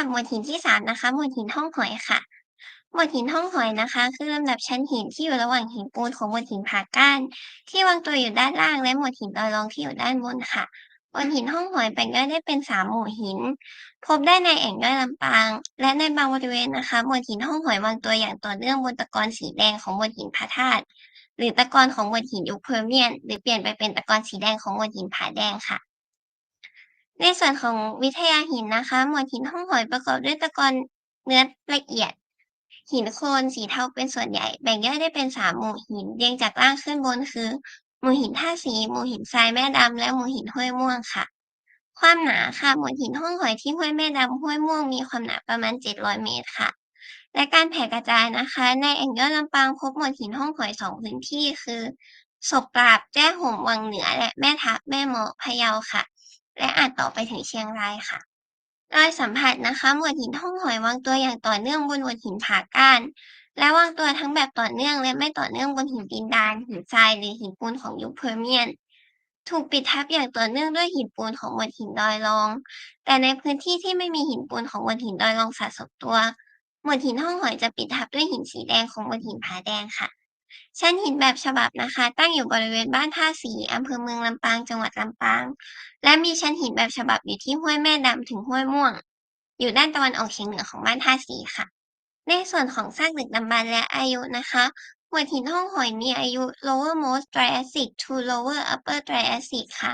ค่ะหมวดหินที่สามนะคะ หมวดหินห้องหอยค่ะ หมวดหินห้องหอยนะคะ คือลำดับชั้นหินที่อยู่ระหว่างหินปูนของหมวดหินผาก้าน ที่วางตัวอยู่ด้านล่าง และหมวดหินดอยรองที่อยู่ด้านบนค่ะหมวดหินห้องหอยแบ่งย่อยได้เป็นสามหมู่หิน พบได้ในแอ่งย่อยลำปาง และในบางบริเวณนะคะหมวดหินห้องหอยวางตัวอย่างต่อเนื่องบนตะกอนสีแดงของหมวดหินพระธาตุหรือตะกอนของหมวดหินยุคเพอร์เมียน หรือเปลี่ยนไปเป็นตะกอนสีแดงของหมวดหินผาแดงค่ะ ในส่วนของวิทยาหินนะคะ หมวดหินห้องหอยประกอบด้วยตะกอนเนื้อละเอียด หินโคลนสีเทาเป็นส่วนใหญ่ แบ่งย่อยได้เป็นสามหมู่หินเรียงจากล่างขึ้นบนคือ หมู่หินท่าสีหมู่หินทรายแม่ดำและหมู่หินห้วยม่วงค่ะ ความหนาค่ะหมวดหินห้องหอยที่ห้วยแม่ดำห้วยม่วงมีความหนาประมาณ 700 เมตรค่ะ และการแผ่กระจายนะคะ ในแอ่งย่อยลำปางพบหมวดหินห้องหอยสองพื้นที่คือศพปราบแจ้ห่มวังเหนือและแม่ทับแม่เมาะพะเยาค่ะ และอาจต่อไปถึงเชียงรายค่ะ รอยสัมผัสนะคะ หมวดหินห้องหอยวางตัวอย่างต่อเนื่องบนหมวดหินผาก้าน และวางตัวทั้งแบบต่อเนื่องและไม่ต่อเนื่องบนหินดินดานหินทรายหรือหินปูนของยุคเพอร์เมียน ถูกปิดทับอย่างต่อเนื่องด้วยหินปูนของหมวดหินดอยรอง แต่ในพื้นที่ที่ไม่มีหินปูนของหมวดหินดอยรองสะสมตัว หมวดหินห้องหอยจะปิดทับด้วยหินสีแดงของหมวดหินผาแดงค่ะ ชั้นหินแบบฉบับนะคะ ตั้งอยู่บริเวณบ้านท่าสีอำเภอเมืองลำปางจังหวัดลำปาง และมีชั้นหินแบบฉบับอยู่ที่ห้วยแม่ดำถึงห้วยม่วง อยู่ด้านตะวันออกเฉียงเหนือของบ้านท่าสีค่ะ ในส่วนของซากดึกดำบรรพ์และอายุนะคะหมวหินห้องหอยมีอายุ lowermost Triassic to lower upper Triassic ค่ะ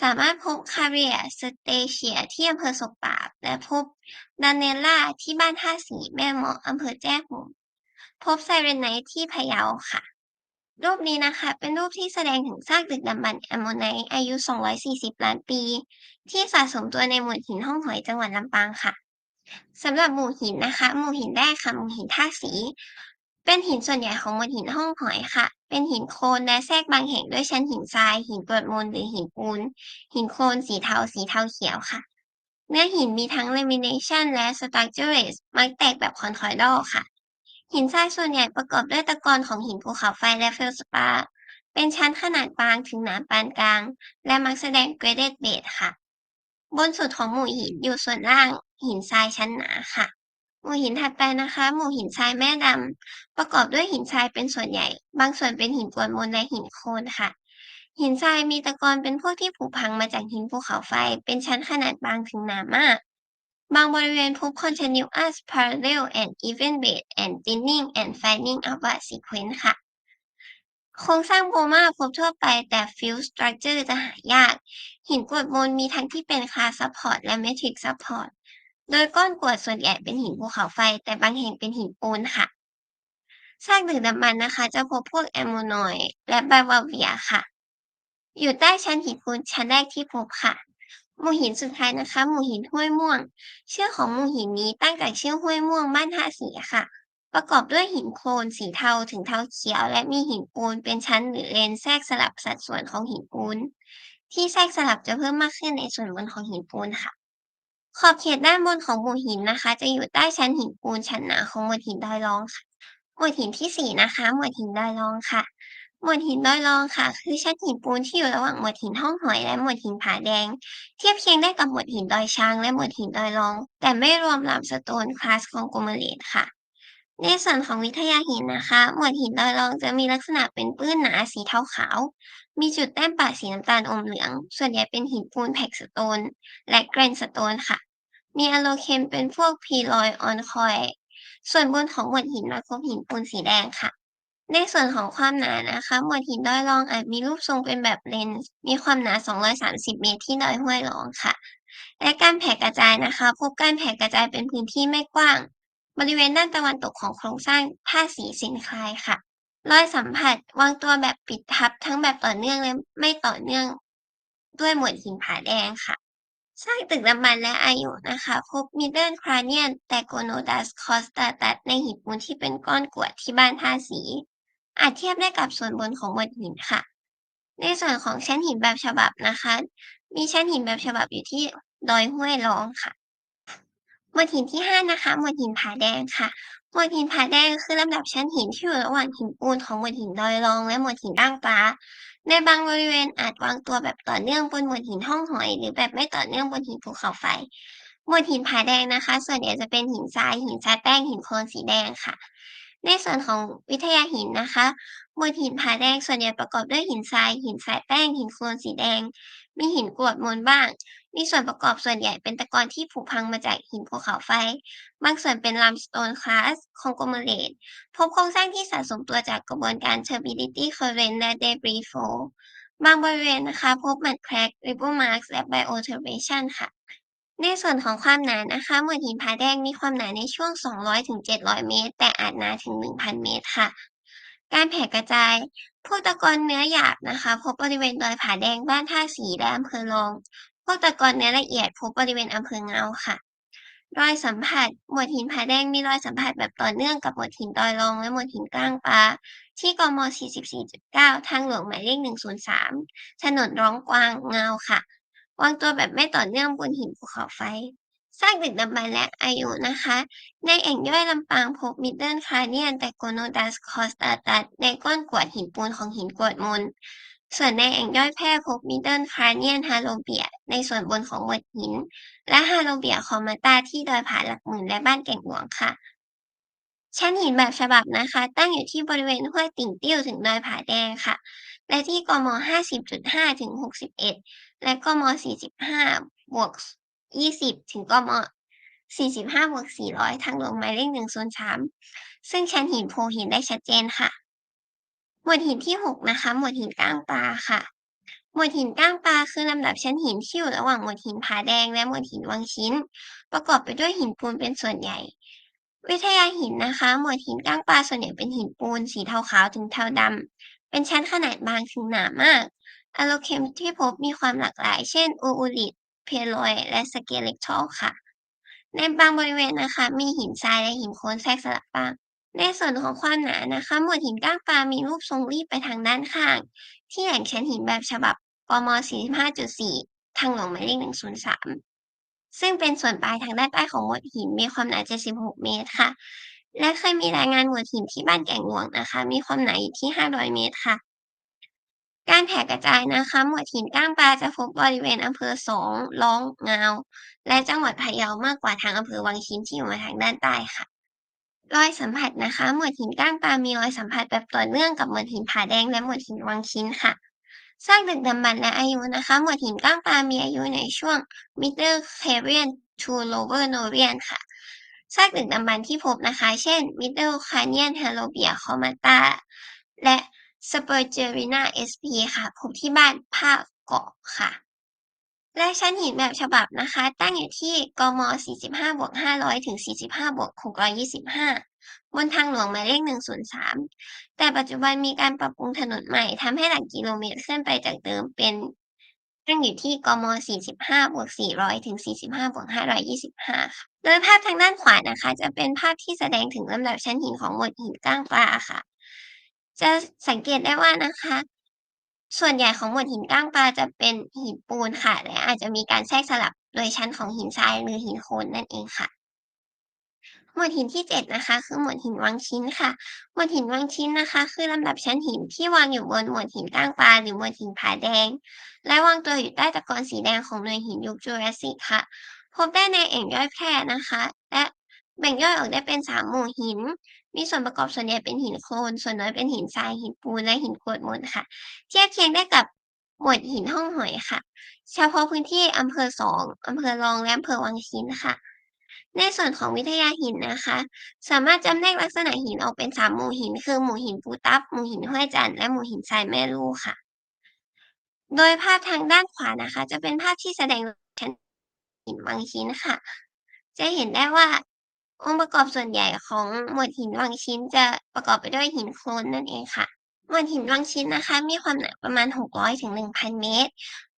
สามารถพบ Carrier Cetacea ที่อำเภอศพปราบ และพบ Danella ที่บ้านท่าสีแม่เมาะอำเภอแจ้ห่ม พบ Sirenite ที่พะเยาค่ะ รูปนี้นะคะ เป็นรูปที่แสดงถึงซากดึกดำบรรพ์แอมโมไนต์อายุ 240 ล้านปี ที่สะสมตัวในหมวดหินห้องหอยจังหวัดลำปางค่ะสำหรับหมู่หินนะคะ หมู่หินแรกค่ะหมู่หินท่าสี เป็นหินส่วนใหญ่ของหมวดหินห้องหอยค่ะ เป็นหินโคลนและแทรกบางแห่งด้วยชั้นหินทราย หินกรวดมนหรือหินปูน หินโคลนสีเทาสีเทาเขียวค่ะ เนื้อหินมีทั้ง lamination และ structureless มักแตกแบบคอนทรอยดอลค่ะ หินทรายส่วนใหญ่ประกอบด้วยตะกอนของหินภูเขาไฟและเฟลสปาร์เป็นชั้นขนาดบางถึงหนาปานกลาง และมักแสดง graded bed ค่ะ บนสุดของหมู่หินอยู่ส่วนล่างหินทรายชั้นหนาค่ะ หมู่หินถัดไปนะคะ หมู่หินทรายแม่ดำประกอบด้วยหินทรายเป็นส่วนใหญ่ บางส่วนเป็นหินกวดมนและหินโคลนค่ะหินทรายมีตะกอนเป็นพวกที่ผุพังมาจากหินภูเขาไฟ เป็นชั้นขนาดบางถึงหนามาก บางบริเวณพบ continuous parallel and even bed and thinning and flattening outward sequence ค่ะ โครงสร้างโบมาพบทั่วไปแต่ fuse structure จะหายาก หินกรวดมนมีทั้งที่เป็น class support และ metric support โดยก้อนกรวดส่วนใหญ่เป็นหินภูเขาไฟ แต่บางแห่งเป็นหินปูนค่ะซากดึกดำบรรพ์นะคะ จะพบพวกแอมโมนอยด์และไบวาเวียค่ะ อยู่ใต้ชั้นหินปูนชั้นแรกที่พบค่ะ หมู่หินสุดท้ายนะคะ หมู่หินห้วยม่วง ชื่อของหมู่หินนี้ตั้งจากชื่อห้วยม่วงบ้านท่าสีค่ะ ประกอบด้วยหินโคลนสีเทาถึงเทาเขียว และมีหินปูนเป็นชั้นหรือเลนแทรกสลับสัดส่วนของหินปูน ที่แทรกสลับจะเพิ่มมากขึ้นในส่วนบนของหินปูนค่ะ ขอบเขตด้านบนของหมู่หินนะคะ จะอยู่ใต้ชั้นหินปูนชั้นหนาของหมวดหินดอยรองค่ะ หมวดหินที่สี่นะคะ หมวดหินดอยรองค่ะ หมวดหินดอยรองค่ะ คือชั้นหินปูนที่อยู่ระหว่างหมวดหินห้องหอยและหมวดหินผาแดง เทียบเคียงได้กับหมวดหินดอยช้างและหมวดหินดอยรอง แต่ไม่รวมลามสโตนคลาสของโกเมเลตค่ะ ในส่วนของวิทยาหินนะคะ หมวดหินดอยรองจะมีลักษณะเป็นปื้นหนาสีเทาขาว มีจุดแต้มปะสีน้ำตาลอมเหลือง ส่วนใหญ่เป็นหินปูนแพ็กสโตน และแกรนสโตนค่ะ มีอะโลเคมเป็นพวกพีลอยออนคอย ส่วนบนของหมวดหินมาพบหินปูนสีแดงค่ะ ในส่วนของความหนานะคะ หมวดหินดอยรองอาจมีรูปทรงเป็นแบบเลนส์มีความหนา 230 เมตรที่ดอยห้วยรองค่ะ และการแผ่กระจายนะคะ พบการแผ่กระจายเป็นพื้นที่ไม่กว้าง บริเวณด้านตะวันตกของโครงสร้างท่าสีสินคลายค่ะรอยสัมผัสวางตัวแบบปิดทับทั้งแบบต่อเนื่องและไม่ต่อเนื่อง ด้วยหมวดหินผาแดงค่ะซากดึกดำบรรพ์และอายุนะคะพบ Middle Cranian Stegonotus caustatus ในหินปูนที่เป็นก้อนกรวดที่บ้านท่าสี อาจเทียบได้กับส่วนบนของหมวดหินค่ะ ในส่วนของชั้นหินแบบฉบับนะคะ มีชั้นหินแบบฉบับอยู่ที่ดอยห้วยรองค่ะหมวดหินที่ห้านะคะ หมวดหินผาแดงค่ะ หมวดหินผาแดงคือลำดับชั้นหินที่อยู่ระหว่างหินปูนของหมวดหินดอยรอง และหมวดหินด่างปลาในบางบริเวณอาจวางตัวแบบต่อเนื่องบนหมวดหินห้องหอย หรือแบบไม่ต่อเนื่องบนหินภูเขาไฟ หมวดหินผาแดงนะคะ ส่วนใหญ่จะเป็นหินทราย หินทรายแป้ง หินโคลนสีแดงค่ะ ในส่วนของวิทยาหินนะคะมวดหินผาแดงส่วนใหญ่ประกอบด้วยหินทราย หินทรายแป้ง หินโคลนสีแดง มีหินกรวดมนบ้าง มีส่วนประกอบส่วนใหญ่เป็นตะกอนที่ผุพังมาจากหินภูเขาไฟ บางส่วนเป็น limestone clast conglomerate พบโครงสร้างที่สะสมตัวจากกระบวนการ turbidity current และ debris flow บางบริเวณนะคะ พบ mud crack ripple marks และ bioturbation ค่ะ ในส่วนของความหนานะคะหมวดหินผาแดงมีความหนาในช่วง 200-700 เมตร แต่อาจหนาถึง 1,000 เมตรค่ะ การแผ่กระจายพวกตะกอนเนื้อหยาบนะคะพบบริเวณดอยผาแดงบ้านท่าสีและอำเภอรอง พวกตะกอนเนื้อละเอียดพบบริเวณอำเภอเงาค่ะ รอยสัมผัส หมวดหินผาแดงมีรอยสัมผัสแบบต่อเนื่องกับหมวดหินดอยรองและหมวดหินกลางปลาที่กม.44.9 ทางหลวงหมายเลข 103 ถนนร้องกวางเงาค่ะ วางตัวแบบไม่ต่อเนื่องบนหินภูเขาไฟซากดึกดำบรรพ์และอายุนะคะ ในแอ่งย่อยลำปางพบ Middle Cranian Digonodus caustatus ในก้อนกวดหินปูนของหินกวดมนส่วนในแอ่งย่อยแพร่พบ Middle Cranian Harrowbia ในส่วนบนของหมวดหิน และ Harrowbia commata ที่ดอยผาหลักหมื่นและบ้านแก่งหลวงค่ะ ชั้นหินแบบฉบับนะคะ ตั้งอยู่ที่บริเวณห้วยติ่งติ้วถึงดอยผาแดงค่ะ และที่กม.50.5 ถึง 61 และกม.45 บวก 20 ถึงกม.45 บวก 400 ทางหลวงหมายเลข103 ซึ่งชั้นหินโผล่เห็นได้ชัดเจนค่ะ หมวดหินที่ 6 นะคะ หมวดหินก้างปลาค่ะ หมวดหินก้างปลาคือลำดับชั้นหินที่อยู่ระหว่างหมวดหินผาแดงและหมวดหินวังชิ้น ประกอบไปด้วยหินปูนเป็นส่วนใหญ่วิทยาหินนะคะ หมวดหินก้างปลาส่วนใหญ่เป็นหินปูน สีเทาขาวถึงเทาดำ เป็นชั้นขนาดบางถึงหนามากอะโลเคมที่พบมีความหลากหลาย เช่นอูอูริตเพโลยและสเกเลกทัลค่ะ ในบางบริเวณนะคะ มีหินทรายและหินโคลนแทรกสลับบ้าง ในส่วนของความหนานะคะ หมวดหินก้างปลา มีรูปทรงรีบไปทางด้านข้าง ที่แหล่งชั้นหินแบบฉบับกม.45.4 ทางหลวงหมายเลข103 ซึ่งเป็นส่วนปลายทางด้านใต้ของหมวดหินมีความหนา 76 เมตรค่ะ และเคยมีรายงานหมวดหินที่บ้านแก่งหลวงนะคะ มีความหนาอยู่ที่ 500 เมตรค่ะ การแผ่กระจายนะคะหมวดหินก้างปลาจะพบบริเวณอำเภอสองร้องงาว และจังหวัดพะเยามากกว่าทางอำเภอวังชิ้นที่อยู่มาทางด้านใต้ค่ะรอยสัมผัสนะคะ หมวดหินก้างปลามีรอยสัมผัสแบบต่อเนื่องกับหมวดหินผาแดงและหมวดหินวังชิ้นค่ะซากดึกดำบรรพ์และอายุนะคะ หมวดหินก้างปลามีอายุในช่วง Middle Cambrian to Lower Novian ค่ะ ซากดึกดำบรรพ์ที่พบนะคะ เช่น Middle Cranian Harrowbia comata และ Spergerina sp ค่ะ พบที่บ้านภาคเกาะค่ะ และชั้นหินแบบฉบับนะคะ ตั้งอยู่ที่กม.45บวก500 ถึง 45บวก625 บนทางหลวงหมายเลข 103 แต่ปัจจุบันมีการปรับปรุงถนนใหม่ทำให้หลักกิโลเมตรขึ้นไปจากเดิมเป็น ตั้งอยู่ที่กม.45 บวก 400 ถึง 45 บวก 525 ค่ะ โดยภาพทางด้านขวานะคะ จะเป็นภาพที่แสดงถึงลำดับชั้นหินของหมวดหินก้างปลาค่ะ จะสังเกตได้ว่านะคะ ส่วนใหญ่ของหมวดหินก้างปลาจะเป็นหินปูนค่ะ และอาจจะมีการแทรกสลับโดยชั้นของหินทรายหรือหินโคลนนั่นเองค่ะ มวดหินที่ 7 นะคะ คือหมวดหินวังชิ้นค่ะ หมวดหินวังชิ้นนะคะ คือลำดับชั้นหินที่วางอยู่บนหมวดหินก้างปลาหรือหมวดหินผาแดง และวางตัวอยู่ใต้ตะกอนสีแดงของหน่วยหินยุคจูราสสิกค่ะ พบได้ในแอ่งย่อยแพร่นะคะ และแบ่งย่อยออกได้เป็น 3 หมู่หิน มีส่วนประกอบส่วนใหญ่เป็นหินโคลน ส่วนน้อยเป็นหินทราย หินปูน และหินกรวดมนค่ะ เทียบเคียงได้กับหมวดหินห้องหอยค่ะ เฉพาะพื้นที่อำเภอสองอำเภอรอง และอำเภอวังชิ้นค่ะ ในส่วนของวิทยาหินนะคะ สามารถจำแนกลักษณะหินออกเป็น3หมู่หิน คือหมู่หินปูตับ หมู่หินห้วยจันทร์และหมู่หินทรายแม่ลู่ค่ะ โดยภาพทางด้านขวานะคะ จะเป็นภาพที่แสดงชั้นหินวังชิ้นค่ะ จะเห็นได้ว่าองค์ประกอบส่วนใหญ่ของหมวดหินวังชิ้น จะประกอบไปด้วยหินโคลนนั่นเองค่ะ หมวดหินวังชิ้นนะคะ มีความหนาประมาณ 600ถึง1,000 เมตร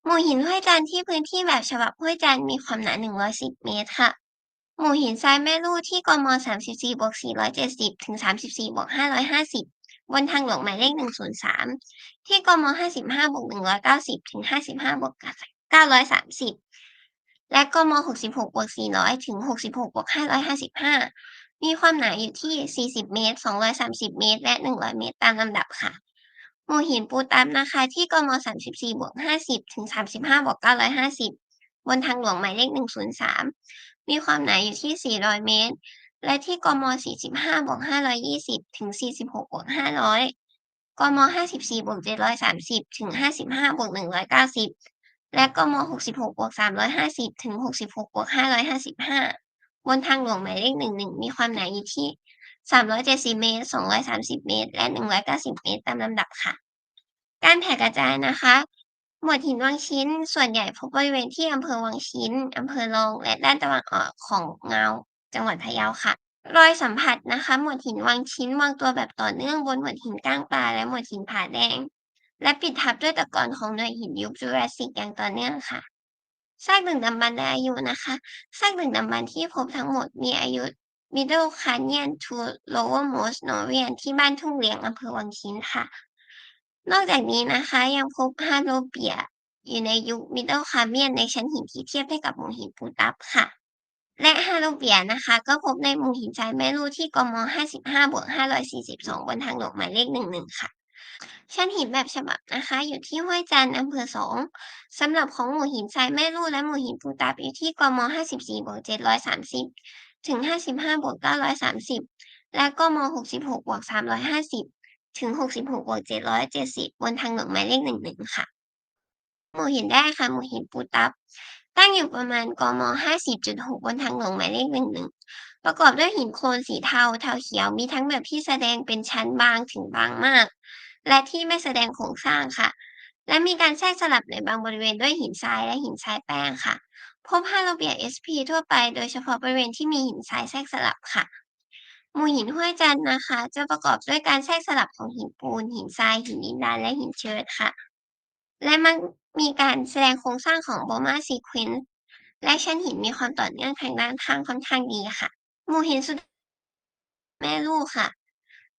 หมู่หินห้วยจันทร์ที่พื้นที่แบบฉบับห้วยจันทร์มีความหนา 110 เมตรค่ะ หมู่หินทรายแม่ลู่ที่กม.34บวก470ถึง34บวก550บนทางหลวงหมายเลข103ที่กม.55บวก190ถึง55บวก930และกม.66บวก400ถึง66บวก555มีความหนาอยู่ที่ 40 เมตร 230 เมตร และ 100 เมตร ตามลำดับค่ะ หมู่หินปูตับนะคะที่กม.34บวก50 ถึง 35บวก950 บนทางหลวงหมายเลข 103 มีความหนาอยู่ที่ 400 เมตร และที่กม 45บวก520 ถึง 46บวก500 กม 54บวก730 ถึง 55บวก190 และกม 66บวก350 ถึง 66บวก555 บนทางหลวงหมายเลข 11 มีความหนาอยู่ที่ 370 เมตร 230 เมตร และ 190 เมตร ตามลำดับค่ะ การแผ่กระจายนะคะ หมวดหินวังชิ้น ส่วนใหญ่พบบริเวณที่อำเภอวังชิ้นอำเภอรองและด้านตะวันออกของเงา จังหวัดพะเยาค่ะ รอยสัมผัสนะคะ หมวดหินวังชิ้นวางตัวแบบต่อเนื่องบนหมวดหินก้างปลาและหมวดหินผาแดง และปิดทับด้วยตะกอนของหน่วยหินยุคจูราสสิกอย่างต่อเนื่องค่ะซากดึกดำบรรพ์และอายุนะคะซากดึกดำบรรพ์ที่พบทั้งหมดมีอายุ Middle Cranian to Lowermost Novian ที่บ้านทุ่งเลียงอำเภอวังชิ้นค่ะ นอกจากนี้นะคะ ยังพบฮาโลเปีย อยู่ในยุค Middle Cambrian ในชั้นหินที่เทียบได้กับหมู่หินปูตับค่ะ และฮาโลเปียนะคะ ก็พบในหมู่หินทรายแม่รูที่กม 55บวก542 บนทางหลวงหมายเลข 11 ค่ะ ชั้นหินแบบฉบับนะคะ อยู่ที่ห้วยจันทร์อำเภอ2สำหรับของหมู่หินทรายแม่รูและหมู่หินปูตับอยู่ที่กม 54บวก730 ถึง 55บวก930 และกม 66บวก350 ถึง 66บวก770 บนทางหลวงหมายเลข 11 ค่ะ หมู่หินแรกค่ะ หมู่หินปูตับ ตั้งอยู่ประมาณกม 50.6 บนทางหลวงหมายเลข 11 ประกอบด้วยหินโคลนสีเทา เทาเขียว มีทั้งแบบที่แสดงเป็นชั้นบางถึงบางมาก และที่ไม่แสดงโครงสร้างค่ะ และมีการแทรกสลับในบางบริเวณด้วยหินทรายและหินทรายแป้งค่ะ พบฮาโลเปีย SP ทั่วไป โดยเฉพาะบริเวณที่มีหินทรายแทรกสลับค่ะ หมู่หินห้วยจันทร์นะคะ จะประกอบด้วยการแทรกสลับของหินปูน หินทราย หินดินดานและหินเชิดค่ะ และมักมีการแสดงโครงสร้างของ Boma Sequence และชั้นหินมีความต่อเนื่องทางด้านข้างค่อนข้างดีค่ะ หมู่หินสุดแม่ลูกค่ะ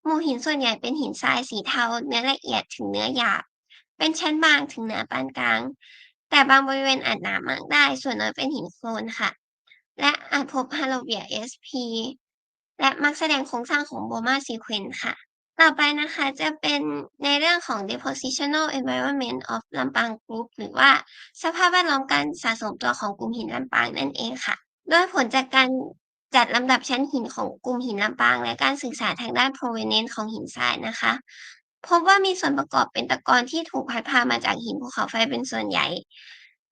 หมู่หินส่วนใหญ่เป็นหินทรายสีเทาเนื้อละเอียดถึงเนื้อหยาบ เป็นชั้นบางถึงหนาปานกลาง แต่บางบริเวณอาจหนามากได้ ส่วนน้อยเป็นหินโคลนค่ะ และอาจพบฮาโลเปีย SP และมักแสดงโครงสร้างของ Boma Sequence ค่ะ ต่อไปนะคะจะเป็นในเรื่องของ Depositional Environment of Lampang Group หรือว่าสภาพแวดล้อมการสะสมตัวของกลุ่มหินลำปางนั่นเองค่ะ โดยผลจากการจัดลำดับชั้นหินของกลุ่มหินลำปาง และการศึกษาทางด้าน Provenance ของหินทรายนะคะ พบว่ามีส่วนประกอบเป็นตะกอนที่ถูกพัดพามาจากหินภูเขาไฟเป็นส่วนใหญ่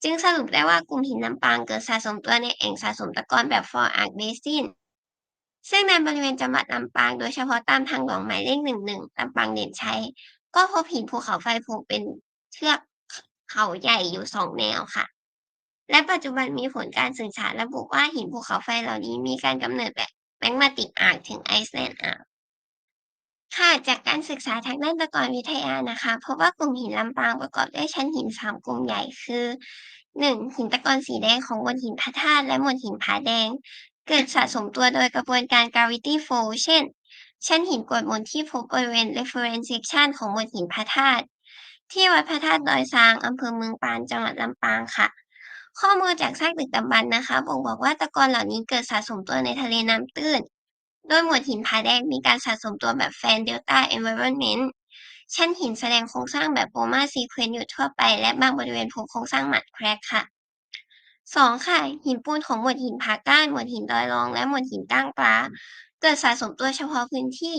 จึงสรุปได้ว่ากลุ่มหินลำปางเกิดสะสมตัวในแอ่งสะสมตะกอนแบบ Fall Arc Basin ซึ่งในบริเวณจังหวัดลำปางโดยเฉพาะตามทางหลวงหมายเลข11ลำปางเด่นชัย ก็พบหินภูเขาไฟผูกเป็นเทือกเขาใหญ่อยู่2แนวค่ะ และปัจจุบันมีผลการศึกษาระบุว่าหินภูเขาไฟเหล่านี้มีการกำเนิดแบบ Magmatic Arc ถึง Iceland Arc ค่ะจากการศึกษาทางด้านตะกอนวิทยานะคะพบว่ากลุ่มหินลำปางประกอบด้วยชั้นหิน3กลุ่มใหญ่คือ 1. หินตะกอนสีแดงของมวลหินพระธาตุและมวลหินผาแดง เกิดสะสมตัวโดยกระบวนการ Gravity Flow เช่น ชั้นหินกรวดมนที่พบบริเวณ Reference Section ของมวลหินพระธาตุที่วัดพระธาตุดอยซางอำเภอเมืองปานจังหวัดลำปางค่ะ ข้อมูลจากซากดึกดำบรรพ์นะคะบ่งบอกว่าตะกอนเหล่านี้เกิดสะสมตัวในทะเลน้ำตื้น โดยหมวดหินผาแดงมีการสะสมตัวแบบ Fan Delta Environment ชั้นหินแสดงโครงสร้างแบบ Boma Sequence อยู่ทั่วไป และบางบริเวณพบโครงสร้าง Mud Crack ค่ะ 2. ค่ะ หินปูนของหมวดหินผาก้าน หมวดหินดอยรอง และหมวดหินก้างปลาเกิดสะสมตัวเฉพาะพื้นที่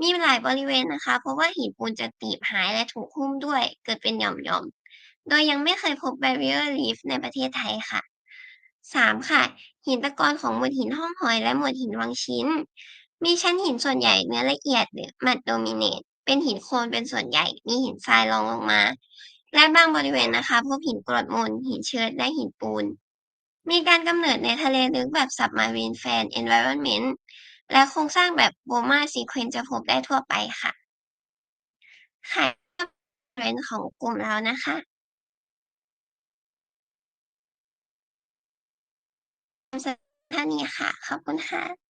มีหลายบริเวณนะคะ เพราะว่าหินปูนจะตีบหายและถูกหุ้มด้วย เกิดเป็นหย่อมๆ โดยยังไม่เคยพบ Barrier Reef ในประเทศไทยค่ะ 3. ค่ะ หินตะกอนของหมวดหินห้องหอยและหมวดหินวังชิ้น มีชั้นหินส่วนใหญ่เนื้อละเอียดหรือ Mud Dominate เป็นหินโคลนเป็นส่วนใหญ่ มีหินทรายรองลงมา และบางบริเวณนะคะ พบหินกรดมนหินเชิดและหินปูน มีการกำเนิดในทะเลลึกแบบ Submarine Fan Environment และโครงสร้างแบบ Boma Sequence จะพบได้ทั่วไปค่ะค่ะเป็นของกลุ่มเรานะคะท่านนี้ค่ะ ขอบคุณค่ะ